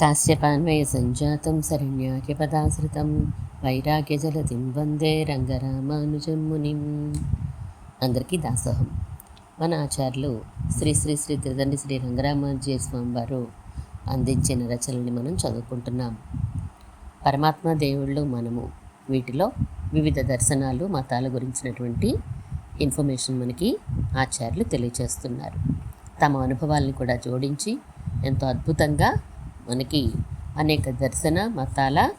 కాశ్యపాన్వయ సంజాతం శరణ్యాఖ్యపదాశ్రితం వైరాగ్యజలతిం వందే రంగరామానుజం మునిం అందరికీ దాసోహం. మన ఆచార్యులు శ్రీ శ్రీ శ్రీ త్రిదండి శ్రీ రంగరామానుజయ స్వామి వారు అందించిన రచనల్ని మనం చదువుకుంటున్నాం. పరమాత్మ దేవుళ్ళు మనము. వీటిలో వివిధ దర్శనాలు మతాల గురించినటువంటి ఇన్ఫర్మేషన్ మనకి ఆచార్యులు తెలియచేస్తున్నారు. తమ అనుభవాల్ని కూడా జోడించి ఎంతో అద్భుతంగా మనకి అనేక దర్శన మతాల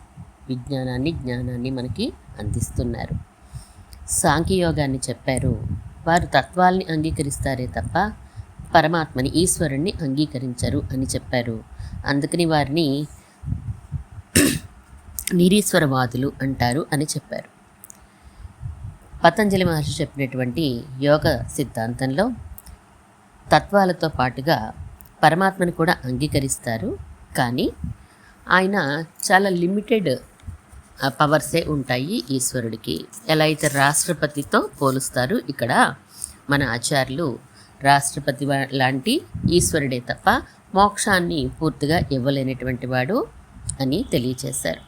విజ్ఞానాన్ని జ్ఞానాన్ని మనకి అందిస్తున్నారు. సాంఖ్యయోగాన్ని చెప్పారు. వారు తత్వాల్ని అంగీకరిస్తారే తప్ప పరమాత్మని ఈశ్వరుణ్ణి అంగీకరించరు అని చెప్పారు. అందుకని వారిని నిరీశ్వరవాదులు అంటారు అని చెప్పారు. పతంజలి మహర్షి చెప్పినటువంటి యోగ సిద్ధాంతంలో తత్వాలతో పాటుగా పరమాత్మని కూడా అంగీకరిస్తారు. కానీ ఆయన చాలా లిమిటెడ్ పవర్సే ఉంటాయి ఈశ్వరుడికి. ఎలా అయితే రాష్ట్రపతితో పోలుస్తారు ఇక్కడ మన ఆచార్యులు రాష్ట్రపతి లాంటి ఈశ్వరుడే తప్ప మోక్షాన్ని పూర్తిగా ఇవ్వలేనటువంటి వాడు అని తెలియచేశారు.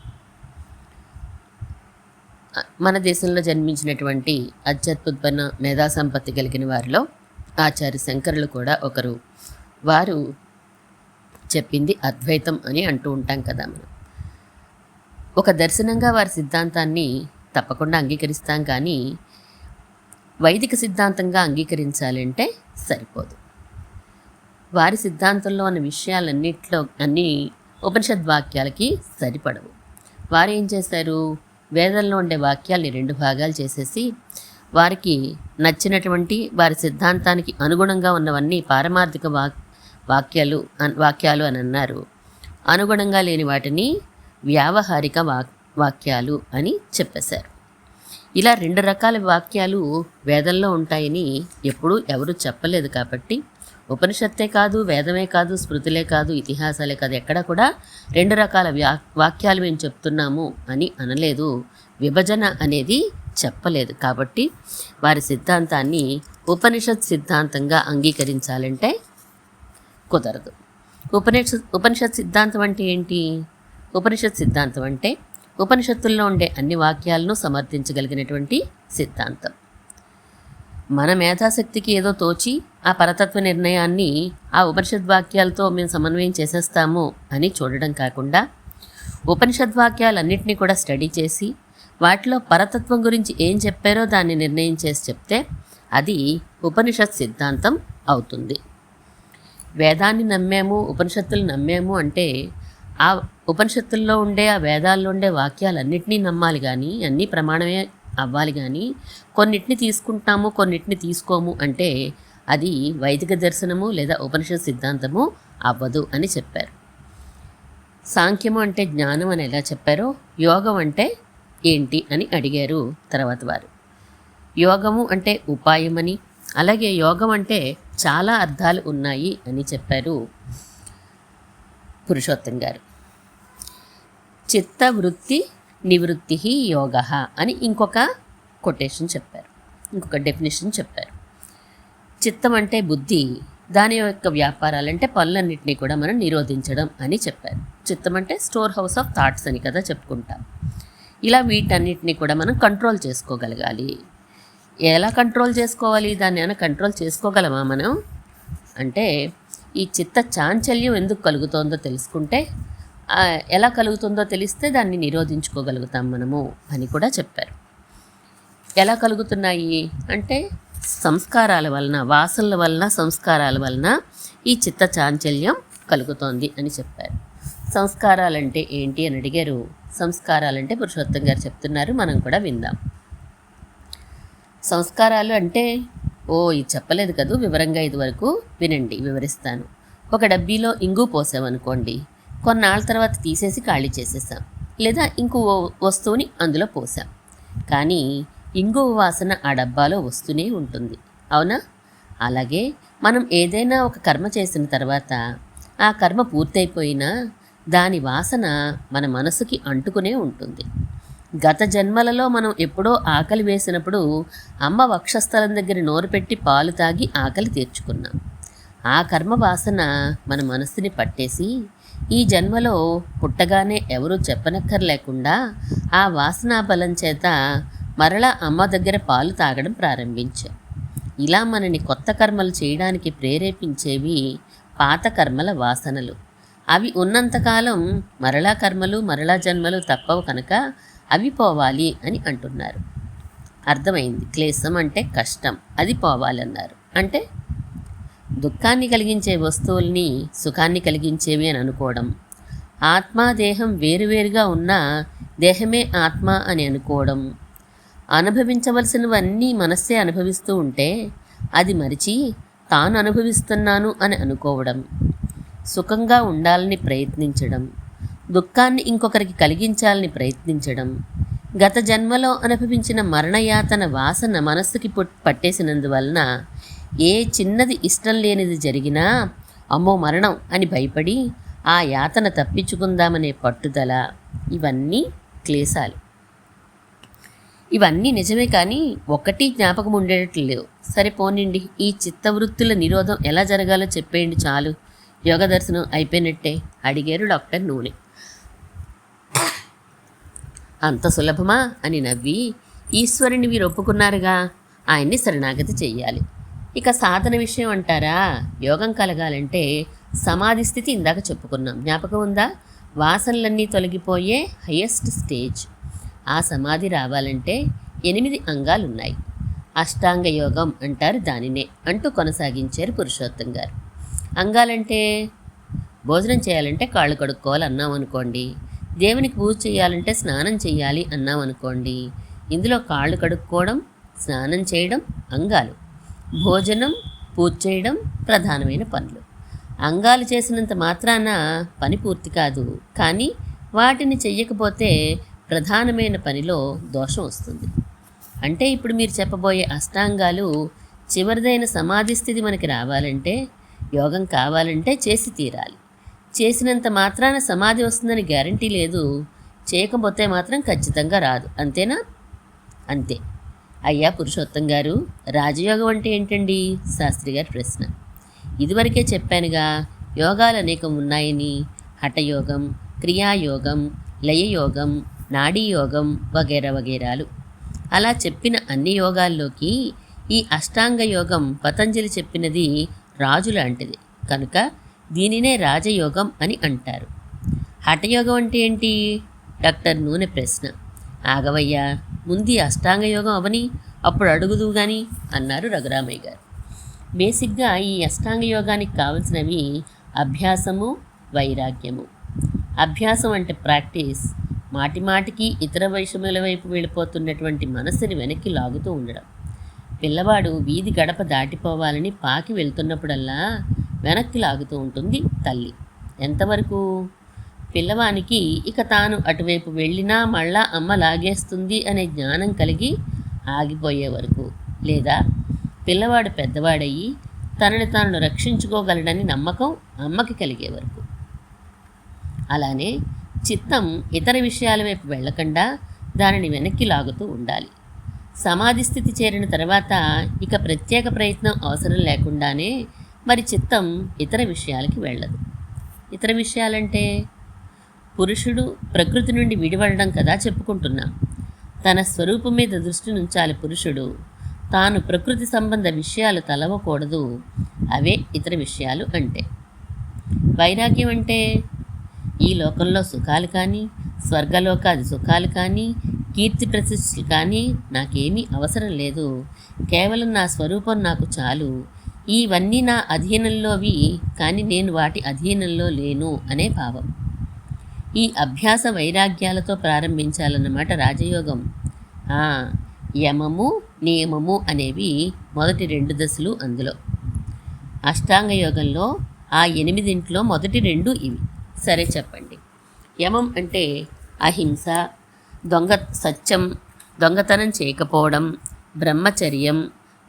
మన దేశంలో జన్మించినటువంటి అత్యద్భుతమైన మేధా సంపత్తి కలిగిన వారిలో ఆచార్య శంకరులు కూడా ఒకరు. వారు చెప్పింది అద్వైతం అని అంటూ ఉంటాం కదా మనం. ఒక దర్శనంగా వారి సిద్ధాంతాన్ని తప్పకుండా అంగీకరిస్తాం కానీ వైదిక సిద్ధాంతంగా అంగీకరించాలంటే సరిపోదు. వారి సిద్ధాంతంలో ఉన్న విషయాలన్నిట్లో అన్ని ఉపనిషద్ వాక్యాలకి సరిపడవు. వారు ఏం చేశారు వేదంలో ఉండే వాక్యాల్ని రెండు భాగాలు చేసేసి వారికి నచ్చినటువంటి వారి సిద్ధాంతానికి అనుగుణంగా ఉన్నవన్నీ పారమార్థిక వాక్ వాక్యాలు అన్- వాక్యాలు అని అన్నారు. అనుగుణంగా లేని వాటిని వ్యావహారిక వాక్ వాక్యాలు అని చెప్పేశారు. ఇలా రెండు రకాల వాక్యాలు వేదంలో ఉంటాయని ఎప్పుడూ ఎవరు చెప్పలేదు కాబట్టి ఉపనిషత్తే కాదు వేదమే కాదు స్మృతులే కాదు ఇతిహాసాలే కాదు ఎక్కడ కూడా రెండు రకాల వ్యా వాక్యాలు మేము చెప్తున్నాము అని అనలేదు. విభజన అనేది చెప్పలేదు కాబట్టి వారి సిద్ధాంతాన్ని ఉపనిషత్ సిద్ధాంతంగా అంగీకరించాలంటే కుదరదు. ఉపనిషత్ ఉపనిషత్ సిద్ధాంతం అంటే ఏంటి? ఉపనిషత్ సిద్ధాంతం అంటే ఉపనిషత్తుల్లో ఉండే అన్ని వాక్యాలను సమర్థించగలిగినటువంటి సిద్ధాంతం. మన మేధాశక్తికి ఏదో తోచి ఆ పరతత్వ నిర్ణయాన్ని ఆ ఉపనిషద్ వాక్యాలతో మేము సమన్వయం చేసేస్తాము అని చూడడం కాకుండా ఉపనిషద్ వాక్యాలన్నింటినీ కూడా స్టడీ చేసి వాటిలో పరతత్వం గురించి ఏం చెప్పారో దాన్ని నిర్ణయం చేసి చెప్తే అది ఉపనిషత్ సిద్ధాంతం అవుతుంది. వేదాన్ని నమ్మాము ఉపనిషత్తులు నమ్మాము అంటే ఆ ఉపనిషత్తుల్లో ఉండే ఆ వేదాల్లో ఉండే వాక్యాలన్నింటినీ నమ్మాలి కానీ అన్నీ ప్రమాణమే అవ్వాలి కానీ కొన్నిటిని తీసుకుంటాము కొన్నిటిని తీసుకోము అంటే అది వైదిక దర్శనము లేదా ఉపనిషత్ సిద్ధాంతము అవ్వదు అని చెప్పారు. సాంఖ్యము అంటే జ్ఞానం అని ఎలా చెప్పారో యోగం అంటే ఏంటి అని అడిగారు తర్వాత వారు. యోగము అంటే ఉపాయమని అలాగే యోగం అంటే చాలా అర్థాలు ఉన్నాయి అని చెప్పారు పురుషోత్తం గారు. చిత్తవృత్తి నివృత్తి యోగ అని ఇంకొక కొటేషన్ చెప్పారు. ఇంకొక డెఫినేషన్ చెప్పారు. చిత్తం అంటే బుద్ధి దాని యొక్క వ్యాపారాలంటే పనులన్నింటినీ కూడా మనం నిరోధించడం అని చెప్పారు. చిత్తం అంటే స్టోర్ హౌస్ ఆఫ్ థాట్స్ అని కదా చెప్పుకుంటాం. ఇలా వీటన్నిటిని కూడా మనం కంట్రోల్ చేసుకోగలగాలి. ఎలా కంట్రోల్ చేసుకోవాలి? దాన్ని ఏమైనా కంట్రోల్ చేసుకోగలమా మనం? అంటే ఈ చిత్త చాంచల్యం ఎందుకు కలుగుతోందో తెలుసుకుంటే ఎలా కలుగుతుందో తెలిస్తే దాన్ని నిరోధించుకోగలుగుతాం మనము అని కూడా చెప్పారు. ఎలా కలుగుతున్నాయి? అంటే సంస్కారాల వలన వాసనల వలన సంస్కారాల వలన ఈ చిత్త చాంచల్యం కలుగుతోంది అని చెప్పారు. సంస్కారాలంటే ఏంటి అని అడిగారు. సంస్కారాలంటే పురుషోత్తం గారు చెప్తున్నారు. మనం కూడా విందాం. సంస్కారాలు అంటే ఓ ఇది చెప్పలేదు కదూ వివరంగా ఇదివరకు వినండి వివరిస్తాను. ఒక డబ్బీలో ఇంగు పోసామనుకోండి కొన్నాళ్ళ తర్వాత తీసేసి ఖాళీ చేసేసాం. లేదా ఇంకో వస్తువుని అందులో పోసాం. కానీ ఇంగువ వాసన ఆ డబ్బాలో వస్తూనే ఉంటుంది. అవునా? అలాగే మనం ఏదైనా ఒక కర్మ చేసిన తర్వాత ఆ కర్మ పూర్తయిపోయినా దాని వాసన మన మనసుకి అంటుకునే ఉంటుంది. గత జన్మలలో మనం ఎప్పుడో ఆకలి వేసినప్పుడు అమ్మ వక్షస్థలం దగ్గర నోరు పెట్టి పాలు తాగి ఆకలి తీర్చుకున్నాం. ఆ కర్మ వాసన మన మనస్సుని పట్టేసి ఈ జన్మలో పుట్టగానే ఎవరూ చెప్పనక్కర్లేకుండా ఆ వాసనా బలం చేత మరలా అమ్మ దగ్గర పాలు తాగడం ప్రారంభించాం. ఇలా మనని కొత్త కర్మలు చేయడానికి ప్రేరేపించేవి పాత కర్మల వాసనలు. అవి ఉన్నంతకాలం మరలా కర్మలు మరలా జన్మలు తప్పవు కనుక అవి పోవాలి అని అంటున్నారు. అర్థమైంది. క్లేశం అంటే కష్టం. అది పోవాలన్నారు. అంటే దుఃఖాన్ని కలిగించే వస్తువుల్ని సుఖాన్ని కలిగించేవి అని అనుకోవడం. ఆత్మ దేహం వేరువేరుగా ఉన్నా దేహమే ఆత్మ అని అనుకోవడం. అనుభవించవలసినవన్నీ మనస్సే అనుభవిస్తూ ఉంటే అది మరిచి తాను అనుభవిస్తున్నాను అని అనుకోవడం. సుఖంగా ఉండాలని ప్రయత్నించడం. దుఃఖాన్ని ఇంకొకరికి కలిగించాలని ప్రయత్నించడం గత జన్మలో అనుభవించిన మరణయాతన వాసన మనస్సుకి పట్టేసినందువలన ఏ చిన్నది ఇష్టం లేనిది జరిగినా అమ్మో మరణం అని భయపడి ఆ యాతన తప్పించుకుందామనే పట్టుదల ఇవన్నీ క్లేశాలు. ఇవన్నీ నిజమే కానీ ఒక్కటి జ్ఞాపకం ఉండేటట్లు లేవు. సరే పోనిండి ఈ చిత్తవృత్తుల నిరోధం ఎలా జరగాలో చెప్పేయండి చాలు. యోగ దర్శనం అయిపోయినట్టే అడిగారు డాక్టర్ నూనె. అంత సులభమా? అని నవ్వి ఈశ్వరుని మీరు ఒప్పుకున్నారుగా? ఆయన్ని శరణాగతి చెయ్యాలి. ఇక సాధన విషయం అంటారా? యోగం కలగాలంటే సమాధి స్థితి ఇందాక చెప్పుకున్నాం. జ్ఞాపకం ఉందా? వాసనలన్నీ తొలగిపోయే హయ్యెస్ట్ స్టేజ్. ఆ సమాధి రావాలంటే ఎనిమిది అంగాలు ఉన్నాయి అష్టాంగ యోగం అంటారు దానినే. అంటూ కొనసాగించారు పురుషోత్తం గారు. అంగాలంటే భోజనం చేయాలంటే కాళ్ళు కడుక్కోవాలి అన్నాం అనుకోండి దేవునికి పూజ చేయాలంటే స్నానం చేయాలి అన్నాం అనుకోండి ఇందులో కాళ్ళు కడుక్కోవడం స్నానం చేయడం అంగాలు. భోజనం పూజ చేయడం ప్రధానమైన పనులు. అంగాలు చేసినంత మాత్రాన పని పూర్తి కాదు. కానీ వాటిని చెయ్యకపోతే ప్రధానమైన పనిలో దోషం వస్తుంది. అంటే ఇప్పుడు మీరు చెప్పబోయే అష్టాంగాలు చివరిదైన సమాధి స్థితి మనకి రావాలంటే యోగం కావాలంటే చేసి తీరాలి. చేసినంత మాత్రాన సమాధి వస్తుందని గ్యారంటీ లేదు. చేయకపోతే మాత్రం ఖచ్చితంగా రాదు. అంతేనా? అంతే. అయ్యా పురుషోత్తం గారు రాజయోగం అంటే ఏంటండి? శాస్త్రి గారి ప్రశ్న. ఇదివరకే చెప్పానుగా యోగాలు అనేకం ఉన్నాయని. హఠయోగం క్రియాయోగం లయయోగం నాడీయోగం వగేరా వగేరాలు. అలా చెప్పిన అన్ని యోగాల్లోకి ఈ అష్టాంగ యోగం పతంజలి చెప్పినది రాజు లాంటిది కనుక దీనినే రాజయోగం అని అంటారు. హఠయోగం అంటే ఏంటి? డాక్టర్ నూనె ప్రశ్న. ఆగవయ్యా ముందు అష్టాంగ యోగం అవని అప్పుడు అడుగుదు గాని అన్నారు రఘురామయ్య గారు. బేసిక్గా ఈ అష్టాంగ యోగానికి కావలసినవి అభ్యాసము వైరాగ్యము. అభ్యాసం అంటే ప్రాక్టీస్. మాటి మాటికి ఇతర వైషమ్యుల వైపు వెళ్ళిపోతున్నటువంటి మనసుని వెనక్కి లాగుతూ ఉండడం. పిల్లవాడు వీధి గడప దాటిపోవాలని పాకి వెళ్తున్నప్పుడల్లా వెనక్కి లాగుతూ ఉంటుంది తల్లి. ఎంతవరకు? పిల్లవానికి ఇక తాను అటువైపు వెళ్ళినా మళ్ళా అమ్మ లాగేస్తుంది అనే జ్ఞానం కలిగి ఆగిపోయే వరకు. లేదా పిల్లవాడు పెద్దవాడయ్యి తనని తాను రక్షించుకోగలడని నమ్మకం అమ్మకి కలిగే వరకు. అలానే చిత్తం ఇతర విషయాల వైపు వెళ్ళకుండా దానిని వెనక్కి లాగుతూ ఉండాలి. సమాధి స్థితి చేరిన తర్వాత ఇక ప్రత్యేక ప్రయత్నం అవసరం లేకుండానే మరి చిత్తం ఇతర విషయాలకి వెళ్ళదు. ఇతర విషయాలంటే పురుషుడు ప్రకృతి నుండి విడివడడం కదా చెప్పుకుంటున్నాం. తన స్వరూపం మీద దృష్టి నుంచాలి పురుషుడు. తాను ప్రకృతి సంబంధ విషయాలు తలవకూడదు. అవే ఇతర విషయాలు అంటే. వైరాగ్యం అంటే ఈ లోకంలో సుఖాలు కానీ స్వర్గలోకాది సుఖాలు కానీ కీర్తి ప్రతిష్టలు కానీ నాకేమీ అవసరం లేదు. కేవలం నా స్వరూపం నాకు చాలు. ఇవన్నీ నా అధీనంలోవి కానీ నేను వాటి అధీనంలో లేను అనే భావం. ఈ అభ్యాస వైరాగ్యాలతో ప్రారంభించాలన్నమాట రాజయోగం. యమము నియమము అనేవి మొదటి రెండు దశలు అందులో. అష్టాంగ యోగంలో ఆ ఎనిమిదింట్లో మొదటి రెండు ఇవి. సరే చెప్పండి. యమం అంటే అహింస దొంగ సత్యం దొంగతనం చేయకపోవడం బ్రహ్మచర్యం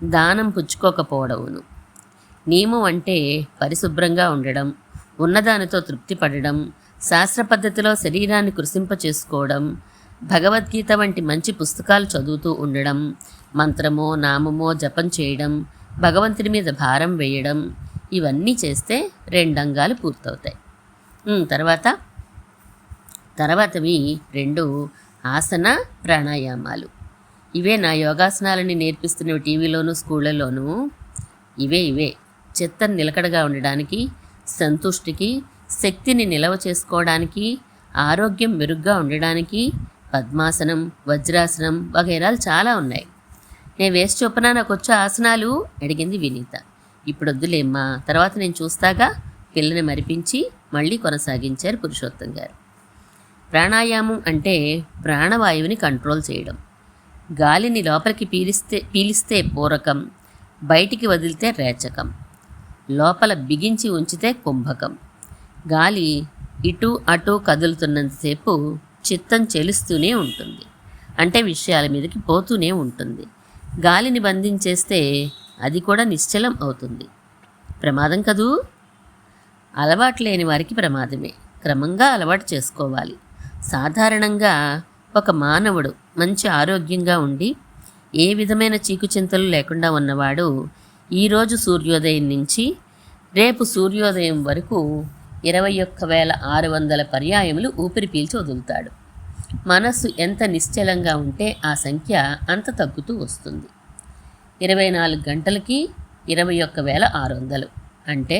దానం పుచ్చుకోకపోవడమును. నియమం అంటే పరిశుభ్రంగా ఉండడం ఉన్నదానితో తృప్తి పడడం శాస్త్ర పద్ధతిలో శరీరాన్ని కృషింప చేసుకోవడం భగవద్గీత వంటి మంచి పుస్తకాలు చదువుతూ ఉండడం మంత్రమో నామమో జపం చేయడం భగవంతుడి మీద భారం వేయడం ఇవన్నీ చేస్తే రెండు అంగాలు పూర్తవుతాయి తర్వాత తర్వాతవి రెండు ఆసన ప్రాణాయామాలు. ఇవే నా యోగాసనాలని నేర్పిస్తున్నవి టీవీలోను స్కూళ్ళలోనూ ఇవే ఇవే. చిత్తం నిలకడగా ఉండడానికి సంతుష్టికి శక్తిని నిలవ చేసుకోవడానికి ఆరోగ్యం మెరుగ్గా ఉండడానికి పద్మాసనం వజ్రాసనం వగైరాలు చాలా ఉన్నాయి. నేను వేసి చొప్పున నాకు వచ్చే ఆసనాలు అడిగింది వినీత. ఇప్పుడు వద్దులేమ్మా తర్వాత నేను చూస్తాగా పిల్లని మరిపించి మళ్ళీ కొనసాగించారు పురుషోత్తం గారు. ప్రాణాయామం అంటే ప్రాణవాయువుని కంట్రోల్ చేయడం. గాలిని లోపలికి పీలిస్తే పీలిస్తే పూరకం బయటికి వదిలితే రేచకం. లోపల బిగించి ఉంచితే కుంభకం. గాలి ఇటు అటు కదులుతున్నంతసేపు చిత్తం చెలుస్తూనే ఉంటుంది. అంటే విషయాల మీదకి పోతూనే ఉంటుంది. గాలిని బంధించేస్తే అది కూడా నిశ్చలం అవుతుంది. ప్రమాదం కదూ? అలవాటు లేని వారికి ప్రమాదమే. క్రమంగా అలవాటు చేసుకోవాలి. సాధారణంగా ఒక మానవుడు మంచి ఆరోగ్యంగా ఉండి ఏ విధమైన చీకుచింతలు లేకుండా ఉన్నవాడు ఈరోజు సూర్యోదయం నుంచి రేపు సూర్యోదయం వరకు ఇరవై ఒక్క వేల ఆరు వందల పర్యాయములు ఊపిరి పీల్చి వదులుతాడు. మనస్సు ఎంత నిశ్చలంగా ఉంటే ఆ సంఖ్య అంత తగ్గుతూ వస్తుంది. ఇరవై నాలుగు గంటలకి ఇరవై ఒక్క వేల ఆరు వందలు అంటే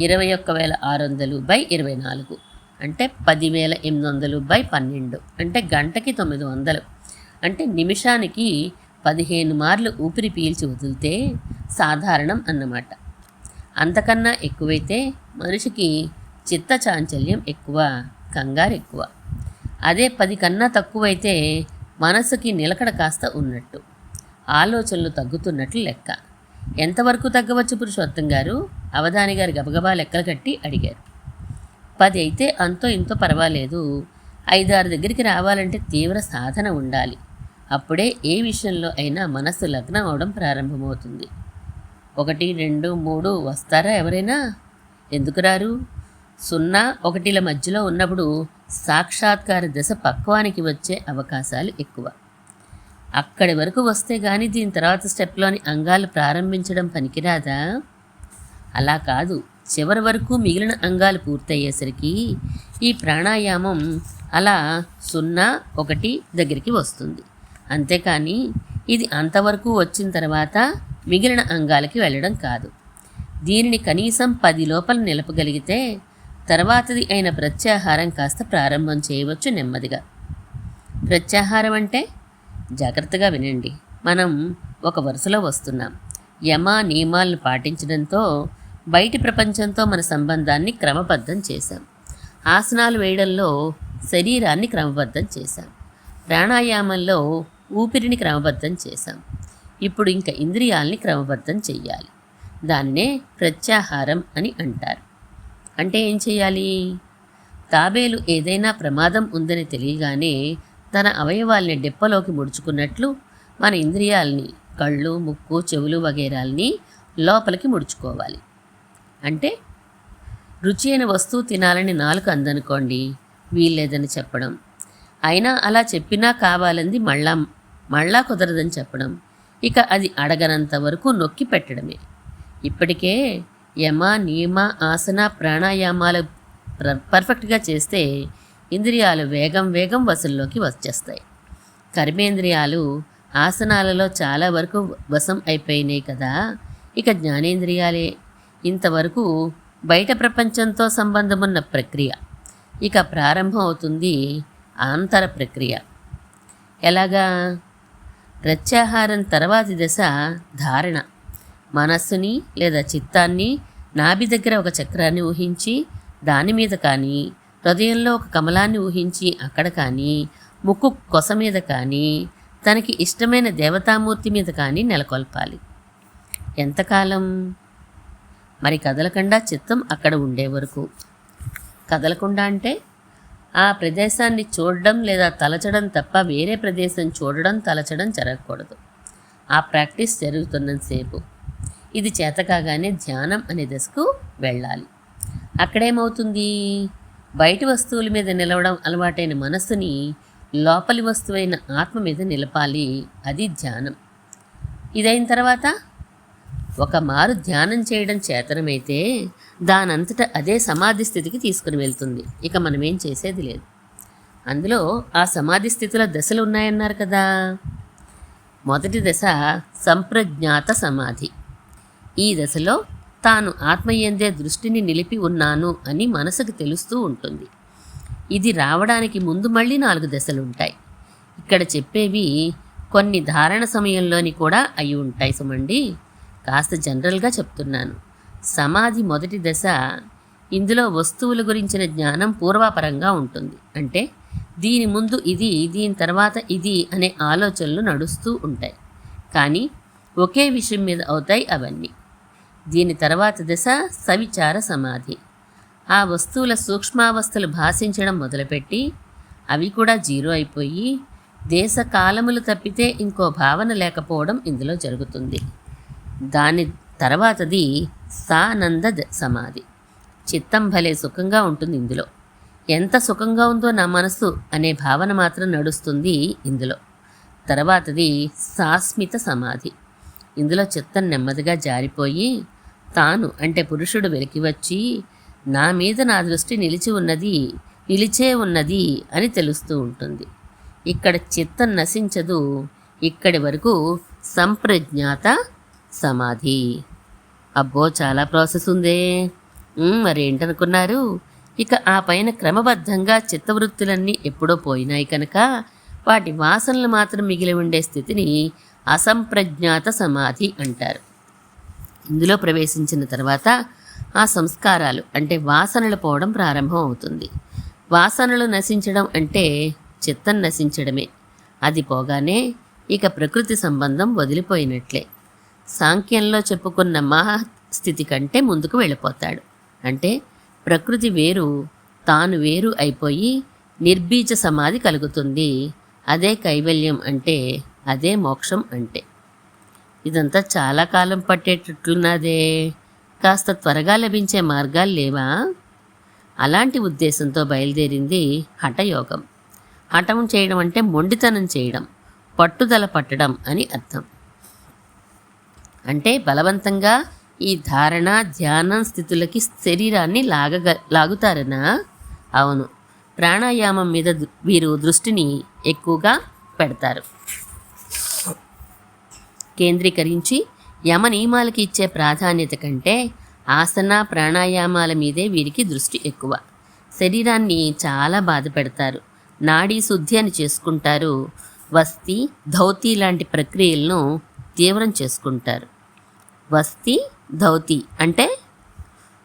ఇరవై ఒక్క వేల ఆరు వందలు బై ఇరవై నాలుగు అంటే పదివేల ఎనిమిది వందలు బై పన్నెండు అంటే గంటకి తొమ్మిది వందలు అంటే నిమిషానికి పదిహేను మార్లు ఊపిరి పీల్చి వదిలితే సాధారణం అన్నమాట. అంతకన్నా ఎక్కువైతే మనిషికి చిత్త చాంచల్యం ఎక్కువ కంగారు ఎక్కువ. అదే పది కన్నా తక్కువైతే మనసుకి నిలకడ కాస్త ఉన్నట్టు. ఆలోచనలు తగ్గుతున్నట్లు లెక్క. ఎంతవరకు తగ్గవచ్చు పురుషోత్తం గారు? అవధాని గారు గబగబా లెక్కలు కట్టి అడిగారు. పది అయితే అంతో ఇంతో పర్వాలేదు. ఐదారు దగ్గరికి రావాలంటే తీవ్ర సాధన ఉండాలి. అప్పుడే ఏ విషయంలో అయినా మనస్సు లగ్నం అవడం ప్రారంభమవుతుంది. ఒకటి రెండు మూడు వస్తారా ఎవరైనా? ఎందుకు రారు? సున్నా ఒకటిల మధ్యలో ఉన్నప్పుడు సాక్షాత్కార దశ పక్వానికి వచ్చే అవకాశాలు ఎక్కువ. అక్కడి వరకు వస్తే కానీ దీని తర్వాత స్టెప్లోని అంగాలు ప్రారంభించడం పనికిరాదా? అలా కాదు. చివరి వరకు మిగిలిన అంగాలు పూర్తయ్యేసరికి ఈ ప్రాణాయామం అలా సున్నా ఒకటి దగ్గరికి వస్తుంది. అంతేకాని ఇది అంతవరకు వచ్చిన తర్వాత మిగిలిన అంగాలకి వెళ్ళడం కాదు. దీనిని కనీసం పది లోపల నిలపగలిగితే తర్వాతది అయిన ప్రత్యాహారం కాస్త ప్రారంభం చేయవచ్చు నెమ్మదిగా. ప్రత్యాహారం అంటే? జాగ్రత్తగా వినండి. మనం ఒక వరుసలో వస్తున్నాం. యమ నియమాలను పాటించడంతో బయటి ప్రపంచంతో మన సంబంధాన్ని క్రమబద్ధం చేశాం. ఆసనాలు వేయడంలో శరీరాన్ని క్రమబద్ధం చేశాం. ప్రాణాయామంలో ఊపిరిని క్రమబద్ధం చేశాం. ఇప్పుడు ఇంకా ఇంద్రియాల్ని క్రమబద్ధం చెయ్యాలి. దాన్నే ప్రత్యాహారం అని అంటారు. అంటే ఏం చేయాలి తాబేలు ఏదైనా ప్రమాదం ఉందని తెలియగానే తన అవయవాల్ని డెప్పలోకి ముడుచుకున్నట్లు మన ఇంద్రియాల్ని కళ్ళు ముక్కు చెవులు వగేరాల్ని లోపలికి ముడుచుకోవాలి. అంటే రుచి అయిన వస్తువు తినాలని నాలుక అందనుకోండి వీల్లేదని చెప్పడం. అయినా అలా చెప్పినా కావాలంది మళ్ళా మళ్ళా కుదరదని చెప్పడం. ఇక అది అడగనంత వరకు నొక్కి పెట్టడమే. ఇప్పటికే యమ నియమ ఆసన ప్రాణాయామాలు ప్ర- పర్ఫెక్ట్గా చేస్తే ఇంద్రియాలు వేగం వేగం వశంలోకి వచ్చేస్తాయి. కర్మేంద్రియాలు ఆసనాలలో చాలా వరకు వశం అయిపోయినాయి కదా ఇక జ్ఞానేంద్రియాలే. ఇంతవరకు బయట ప్రపంచంతో సంబంధమున్న ప్రక్రియ. ఇక ప్రారంభం అవుతుంది ఆంతర ప్రక్రియ. ఎలాగా? ప్రత్యాహారం తర్వాతి దశ ధారణ. మనస్సుని లేదా చిత్తాన్ని నాభి దగ్గర ఒక చక్రాన్ని ఊహించి దాని మీద కానీ హృదయంలో ఒక కమలాన్ని ఊహించి అక్కడ కానీ ముక్కు కొస మీద కానీ తనకి ఇష్టమైన దేవతామూర్తి మీద కానీ నెలకొల్పాలి. ఎంతకాలం? మరి కదలకుండా చిత్తం అక్కడ ఉండే వరకు. కదలకుండా అంటే? ఆ ప్రదేశాన్ని చూడడం లేదా తలచడం తప్ప వేరే ప్రదేశం చూడడం తలచడం జరగకూడదు. ఆ ప్రాక్టీస్ జరుగుతున్నంతసేపు. ఇది చేతకాగానే ధ్యానం అనే దశకు వెళ్ళాలి. అక్కడేమవుతుంది? బయటి వస్తువుల మీద నిలవడం అలవాటైన మనస్సుని లోపలి వస్తువైన ఆత్మ మీద నిలపాలి. అది ధ్యానం. ఇదైన తర్వాత ఒక మారు ధ్యానం చేయడం చేతనమైతే దానంతట అదే సమాధి స్థితికి తీసుకుని వెళ్తుంది. ఇక మనం ఏం చేసేది లేదు. అందులో ఆ సమాధి స్థితిలో దశలు ఉన్నాయన్నారు కదా. మొదటి దశ సంప్రజ్ఞాత సమాధి. ఈ దశలో తాను ఆత్మయందే దృష్టిని నిలిపి ఉన్నాను అని మనసుకు తెలుస్తూ ఉంటుంది. ఇది రావడానికి ముందు మళ్ళీ నాలుగు దశలు ఉంటాయి. ఇక్కడ చెప్పేవి కొన్ని ధారణ సమయంలోని కూడా అయి ఉంటాయి సుమండి. కాస్త జనరల్గా చెప్తున్నాను. సమాధి మొదటి దశ ఇందులో వస్తువుల గురించిన జ్ఞానం పూర్వాపరంగా ఉంటుంది. అంటే దీని ముందు ఇది దీని తర్వాత ఇది అనే ఆలోచనలు నడుస్తూ ఉంటాయి. కానీ ఒకే విషయం మీద అవుతాయి అవన్నీ. దీని తర్వాత దశ సవిచార సమాధి. ఆ వస్తువుల సూక్ష్మావస్థలు భాషించడం మొదలుపెట్టి అవి కూడా జీరో అయిపోయి దేశ కాలములు తప్పితే ఇంకో భావన లేకపోవడం ఇందులో జరుగుతుంది. దాని తర్వాతది సానంద సమాధి. చిత్తం భలే సుఖంగా ఉంటుంది ఇందులో. ఎంత సుఖంగా ఉందో నా మనసు అనే భావన మాత్రం నడుస్తుంది ఇందులో. తర్వాతది సాస్మిత సమాధి. ఇందులో చిత్తం నెమ్మదిగా జారిపోయి తాను అంటే పురుషుడు వెలికి వచ్చి నా మీద నా దృష్టి నిలిచి ఉన్నది నిలిచే ఉన్నది అని తెలుస్తూ ఉంటుంది. ఇక్కడ చిత్తం నశించదు ఇక్కడి వరకు సంప్రజ్ఞాత సమాధి. అబ్బో చాలా ప్రాసెస్ ఉందే. మరేంటనుకున్నారు? ఇక ఆ పైన క్రమబద్ధంగా చిత్తవృత్తులన్నీ ఎప్పుడో పోయినాయి కనుక వాటి వాసనలు మాత్రం మిగిలి ఉండే స్థితిని అసంప్రజ్ఞాత సమాధి అంటారు. ఇందులో ప్రవేశించిన తర్వాత ఆ సంస్కారాలు అంటే వాసనలు పోవడం ప్రారంభం అవుతుంది. వాసనలు నశించడం అంటే చిత్తం నశించడమే. అది పోగానే ఇక ప్రకృతి సంబంధం వదిలిపోయినట్లే. సాంఖ్యంలో చెప్పుకున్న మహా స్థితి కంటే ముందుకు వెళ్ళిపోతాడు. అంటే ప్రకృతి వేరు తాను వేరు అయిపోయి నిర్బీజ సమాధి కలుగుతుంది. అదే కైవల్యం అంటే అదే మోక్షం అంటే. ఇదంతా చాలా కాలం పట్టేటట్లున్నదే. కాస్త త్వరగా లభించే మార్గాలు లేవా? అలాంటి ఉద్దేశంతో బయలుదేరింది హఠయోగం. హఠం చేయడం అంటే మొండితనం చేయడం పట్టుదల పట్టడం అని అర్థం. అంటే బలవంతంగా ఈ ధారణ ధ్యానం స్థితులకి శరీరాన్ని లాగ లాగుతారనా? అవును. ప్రాణాయామం మీద వీరు దృష్టిని ఎక్కువగా పెడతారు. కేంద్రీకరించి యమ నియమాలకి ఇచ్చే ప్రాధాన్యత కంటే ఆసన ప్రాణాయామాల మీదే వీరికి దృష్టి ఎక్కువ. శరీరాన్ని చాలా బాధ పెడతారు. నాడీ శుద్ధి అని చేసుకుంటారు. వస్తి ధౌతి లాంటి ప్రక్రియలను తీవ్రం చేసుకుంటారు. వస్తి ధౌతి అంటే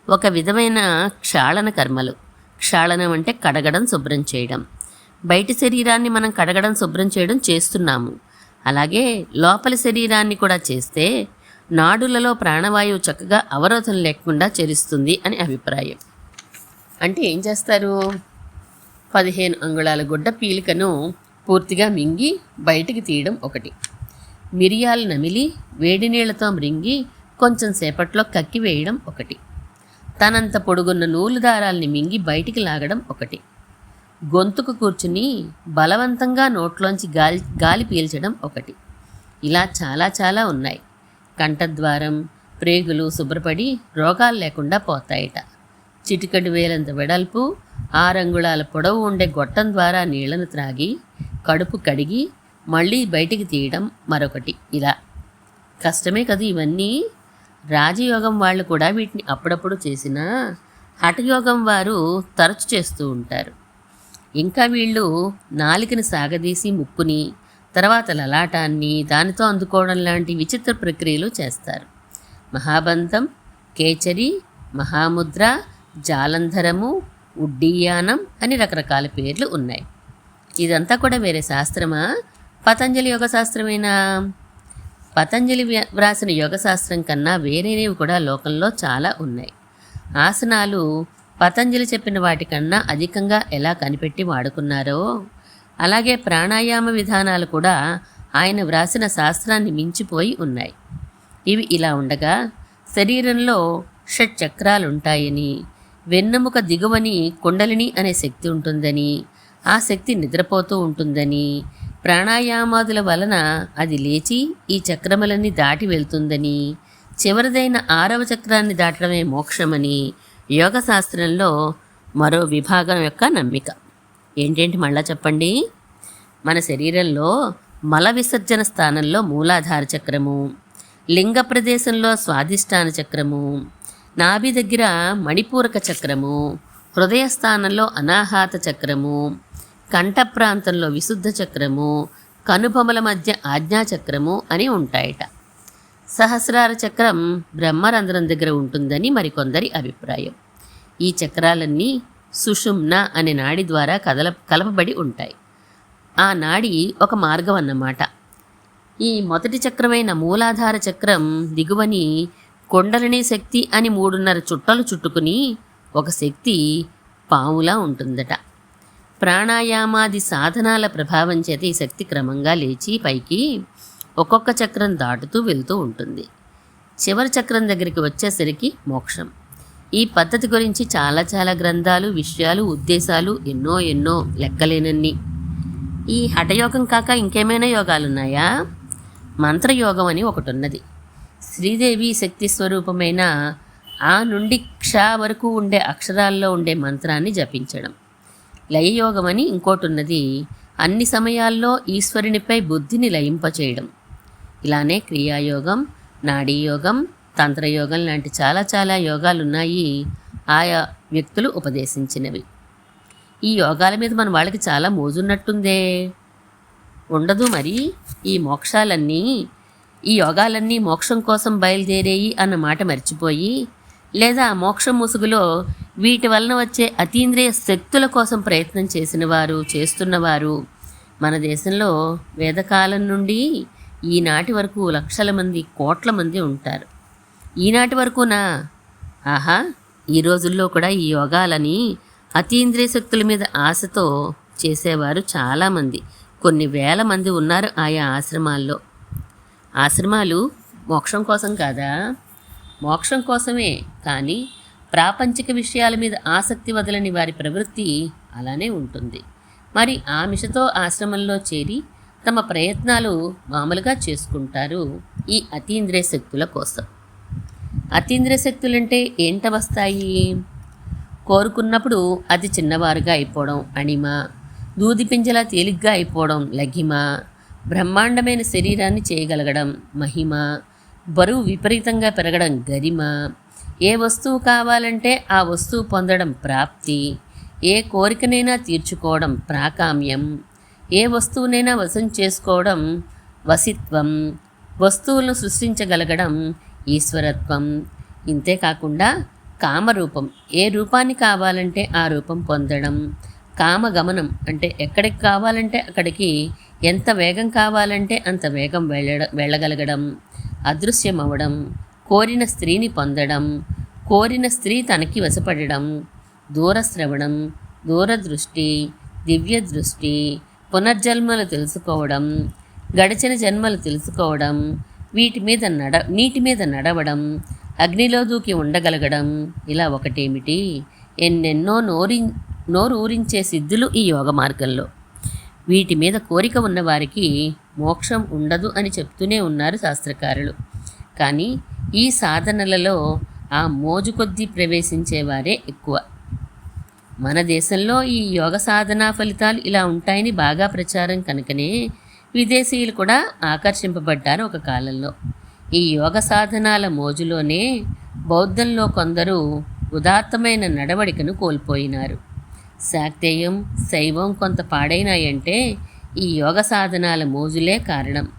ఒక విధమైన క్షాళన కర్మలు. క్షాళనం అంటే కడగడం శుభ్రం చేయడం. బయటి శరీరాన్ని మనం కడగడం శుభ్రం చేయడం చేస్తున్నాము. అలాగే లోపలి శరీరాన్ని కూడా చేస్తే నాడులలో ప్రాణవాయువు చక్కగా అవరోధం లేకుండా చెరుస్తుంది అని అభిప్రాయం. అంటే ఏం చేస్తారు? పదిహేను అంగుళాల గుడ్డ పీలికను పూర్తిగా మింగి బయటికి తీయడం ఒకటి. మిరియాలు నమిలి వేడి నీళ్ళతో మృంగి కొంచెం సేపట్లో కక్కి వేయడం ఒకటి. తనంత పొడుగున్న నూలు దారాల్ని మింగి బయటికి లాగడం ఒకటి. గొంతుకు కూర్చుని బలవంతంగా నోట్లోంచి గాలి గాలి పీల్చడం ఒకటి. ఇలా చాలా చాలా ఉన్నాయి. కంఠద్వారం ప్రేగులు శుభ్రపడి రోగాలు లేకుండా పోతాయట. చిటికటి వేలంత వెడల్పు ఆరంగుళాల పొడవు ఉండే గొట్టం ద్వారా నీళ్ళను త్రాగి కడుపు కడిగి మళ్ళీ బయటికి తీయడం మరొకటి. ఇలా. కష్టమే కదా ఇవన్నీ. రాజయోగం వాళ్ళు కూడా వీటిని అప్పుడప్పుడు చేసినా హఠయోగం వారు తరచు చేస్తూ ఉంటారు. ఇంకా వీళ్ళు నాలికని సాగదీసి ముక్కుని తర్వాత లలాటాన్ని దానితో అందుకోవడం లాంటి విచిత్ర ప్రక్రియలు చేస్తారు. మహాబంధం కేచరి మహాముద్ర జాలంధరము ఉడ్డీయానం అని రకరకాల పేర్లు ఉన్నాయి. ఇదంతా కూడా వేరే శాస్త్రమా? పతంజలి యోగ శాస్త్రమేనా పతంజలి వ్రాసిన యోగ శాస్త్రం కన్నా వేరేవి కూడా లోకంలో చాలా ఉన్నాయి. ఆసనాలు పతంజలి చెప్పిన వాటికన్నా అధికంగా ఎలా కనిపెట్టి వాడుకున్నారో అలాగే ప్రాణాయామ విధానాలు కూడా ఆయన వ్రాసిన శాస్త్రాన్ని మించిపోయి ఉన్నాయి. ఇవి ఇలా ఉండగా శరీరంలో షట్ చక్రాలు ఉంటాయని వెన్నెముక దిగువని కుండలిని అనే శక్తి ఉంటుందని ఆ శక్తి నిద్రపోతూ ఉంటుందని ప్రాణాయామాదుల వలన అది లేచి ఈ చక్రములన్నీ దాటి వెళ్తుందని చివరిదైన ఆరవ చక్రాన్ని దాటడమే మోక్షమని యోగ శాస్త్రంలో మరో విభాగం యొక్క నమ్మిక. ఏంటేంటి మళ్ళా చెప్పండి? మన శరీరంలో మల విసర్జన స్థానంలో మూలాధార చక్రము లింగ ప్రదేశంలో స్వాధిష్టాన చక్రము నాభి దగ్గర మణిపూరక చక్రము హృదయ స్థానంలో అనాహాత చక్రము కంఠ ప్రాంతంలో విశుద్ధ చక్రము కనుబొమల మధ్య ఆజ్ఞా చక్రము అని ఉంటాయట. సహస్రార చక్రం బ్రహ్మరంధ్రం దగ్గర ఉంటుందని మరికొందరి అభిప్రాయం. ఈ చక్రాలన్నీ సుషుమ్న అనే నాడి ద్వారా కదల కలపబడి ఉంటాయి. ఆ నాడి ఒక మార్గం అన్నమాట. ఈ మొదటి చక్రమైన మూలాధార చక్రం దిగువని కొండలని శక్తి అని మూడున్నర చుట్టలు చుట్టుకుని ఒక శక్తి పావులా ఉంటుందట. ప్రాణాయామాది సాధనాల ప్రభావం చేత ఈ శక్తి క్రమంగా లేచి పైకి ఒక్కొక్క చక్రం దాటుతూ వెళ్తూ ఉంటుంది. చివరి చక్రం దగ్గరికి వచ్చేసరికి మోక్షం. ఈ పద్ధతి గురించి చాలా చాలా గ్రంథాలు విషయాలు ఉద్దేశాలు ఎన్నో ఎన్నో లెక్కలేనన్ని. ఈ హఠయోగం కాక ఇంకేమైనా యోగాలున్నాయా? మంత్రయోగం అని ఒకటి ఉన్నది శ్రీదేవి శక్తి స్వరూపమైన ఆ నుండి క్ష వరకు ఉండే అక్షరాల్లో ఉండే మంత్రాన్ని జపించడం. లయయోగం అని ఇంకోటి ఉన్నది అన్ని సమయాల్లో ఈశ్వరునిపై బుద్ధిని లయింపచేయడం. ఇలానే క్రియాయోగం నాడీయోగం తంత్రయోగం లాంటి చాలా చాలా యోగాలు ఉన్నాయి ఆయా వ్యక్తులు ఉపదేశించినవి. ఈ యోగాల మీద మన వాళ్ళకి చాలా మోజున్నట్టుందే. ఉండదు మరి ఈ మోక్షాలన్నీ ఈ యోగాలన్నీ మోక్షం కోసం బయలుదేరేయి అన్న మాట మర్చిపోయి లేదా మోక్ష మోక్షం ముసుగులో వీటి వలన వచ్చే అతీంద్రియ శక్తుల కోసం ప్రయత్నం చేసిన వారు చేస్తున్నవారు మన దేశంలో వేదకాలం నుండి ఈనాటి వరకు లక్షల మంది కోట్ల మంది ఉంటారు. ఈనాటి వరకునా ఆహా ఈ రోజుల్లో కూడా ఈ యోగాలని అతీంద్రియ శక్తుల మీద ఆశతో చేసేవారు చాలామంది కొన్ని వేల మంది ఉన్నారు ఆయా ఆశ్రమాల్లో. ఆశ్రమాలు మోక్షం కోసం కాదా? మోక్షం కోసమే కానీ ప్రాపంచిక విషయాల మీద ఆసక్తి వదలని వారి ప్రవృత్తి అలానే ఉంటుంది. మరి ఆ మిషతో ఆశ్రమంలో చేరి తమ ప్రయత్నాలు మామూలుగా చేసుకుంటారు ఈ అతీంద్రియ శక్తుల కోసం. అతీంద్రియ శక్తులంటే ఏంట వస్తాయి కోరుకున్నప్పుడు అది చిన్నవారుగా అయిపోవడం అణిమ దూది పింజలా తేలిగ్గా అయిపోవడం లఘిమ బ్రహ్మాండమైన శరీరాన్ని చేయగలగడం మహిమ బరువు విపరీతంగా పెరగడం గరిమ. ఏ వస్తువు కావాలంటే ఆ వస్తువు పొందడం ప్రాప్తి. ఏ కోరికనైనా తీర్చుకోవడం ప్రాకామ్యం. ఏ వస్తువునైనా వశం చేసుకోవడం వసిత్వం. వస్తువులను సృష్టించగలగడం ఈశ్వరత్వం. ఇంతే కాకుండా కామరూపం. ఏ రూపాన్ని కావాలంటే ఆ రూపం పొందడం. కామగమనం అంటే ఎక్కడికి కావాలంటే అక్కడికి ఎంత వేగం కావాలంటే అంత వేగం వెళ్ళ వెళ్ళగలగడం. అదృశ్యం కోరిన స్త్రీని పొందడం కోరిన స్త్రీ తనకి వశపడడం దూరశ్రవణం దూరదృష్టి దివ్య దృష్టి పునర్జన్మలు తెలుసుకోవడం గడిచిన జన్మలు తెలుసుకోవడం వీటి మీద నడ నీటి మీద నడవడం అగ్నిలో దూకి ఉండగలగడం ఇలా ఒకటేమిటి? ఎన్నెన్నో నోరి నోరు ఊరించే సిద్ధులు ఈ యోగ మార్గంలో. వీటి మీద కోరిక ఉన్నవారికి మోక్షం ఉండదు అని చెప్తూనే ఉన్నారు శాస్త్రకారులు. కానీ ఈ సాధనలలో ఆ మోజు కొద్దీ ప్రవేశించేవారే ఎక్కువ. మన దేశంలో ఈ యోగ సాధనా ఫలితాలు ఇలా ఉంటాయని బాగా ప్రచారం కనుకనే విదేశీయులు కూడా ఆకర్షింపబడ్డారు ఒక కాలంలో. ఈ యోగ సాధనాల మోజులోనే బౌద్ధంలో కొందరు ఉదాత్తమైన నడవడికను కోల్పోయినారు. శాక్తేయం శైవం కొంత పాడైనాయంటే ఈ యోగ సాధనాల మోజులే కారణం.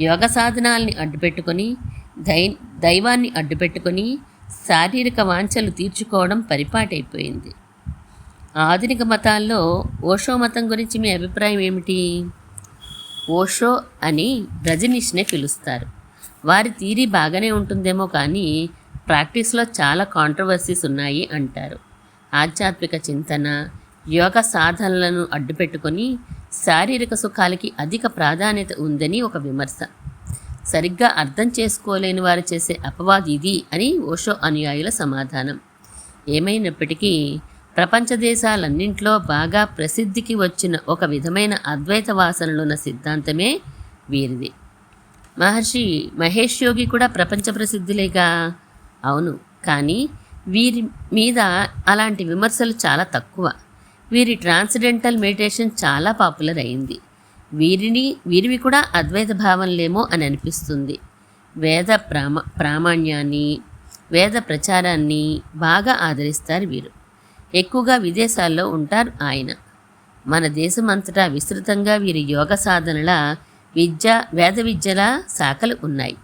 యోగ సాధనాల్ని అడ్డుపెట్టుకొని దై దైవాన్ని అడ్డుపెట్టుకొని శారీరక వాంఛలు తీర్చుకోవడం పరిపాటైపోయింది. ఆధునిక మతాల్లో ఓషో మతం గురించి మీ అభిప్రాయం ఏమిటి? ఓషో అని రజనీష్నే పిలుస్తారు. వారి థీరీ బాగానే ఉంటుందేమో కానీ ప్రాక్టీస్లో చాలా కాంట్రవర్సీస్ ఉన్నాయి అంటారు. ఆధ్యాత్మిక చింతన యోగ సాధనలను అడ్డుపెట్టుకొని శారీరక సుఖాలకి అధిక ప్రాధాన్యత ఉందని ఒక విమర్శ. సరిగ్గా అర్థం చేసుకోలేని వారు చేసే అపవాది ఇది అని ఓషో అనుయాయుల సమాధానం. ఏమైనప్పటికీ ప్రపంచ దేశాలన్నింట్లో బాగా ప్రసిద్ధికి వచ్చిన ఒక విధమైన అద్వైత వాసనలున్న సిద్ధాంతమే వీరిది. మహర్షి మహేష్ యోగి కూడా ప్రపంచ ప్రసిద్ధులేగా? అవును. కానీ వీరి మీద అలాంటి విమర్శలు చాలా తక్కువ. వీరి ట్రాన్స్డెంటల్ మెడిటేషన్ చాలా పాపులర్ అయింది. వీరిని వీరివి కూడా అద్వైత భావంలేమో అని అనిపిస్తుంది. వేద ప్రామ ప్రామాణ్యాన్ని వేద ప్రచారాన్ని బాగా ఆదరిస్తారు వీరు. ఎక్కువగా విదేశాల్లో ఉంటారు ఆయన. మన దేశమంతటా విస్తృతంగా వీరి యోగ సాధనల విద్య వేద విద్యల శాఖలు ఉన్నాయి.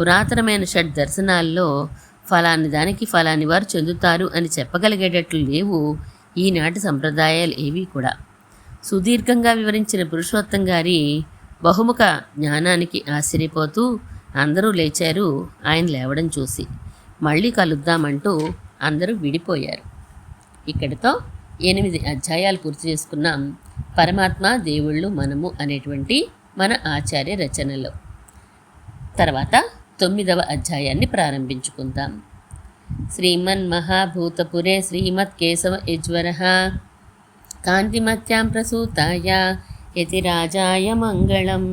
పురాతనమైన షడ్ దర్శనాల్లో ఫలాని దానికి ఫలాని వారు చెందుతారు అని చెప్పగలిగేటట్లు లేవు ఈనాటి సంప్రదాయాలు ఏవి కూడా. సుదీర్ఘంగా వివరించిన పురుషోత్తం గారి బహుముఖ జ్ఞానానికి ఆశ్చర్యపోతూ అందరూ లేచారు ఆయన లేవడం చూసి. మళ్ళీ కలుద్దామంటూ అందరూ విడిపోయారు. ఇక్కడితో ఎనిమిది అధ్యాయాలు పూర్తి చేసుకున్నాం పరమాత్మ దేవుళ్ళు మనము అనేటువంటి మన ఆచార్య రచనలో. తర్వాత తొమ్మిదవ అధ్యాయాన్ని ప్రారంభించుకుందాం. శ్రీమన్ మహాభూతపురే శ్రీమత్ కేశవ యజ్వర. కాంతిమత్యాం ప్రసూతాయ యతిరాజాయ మంగళం.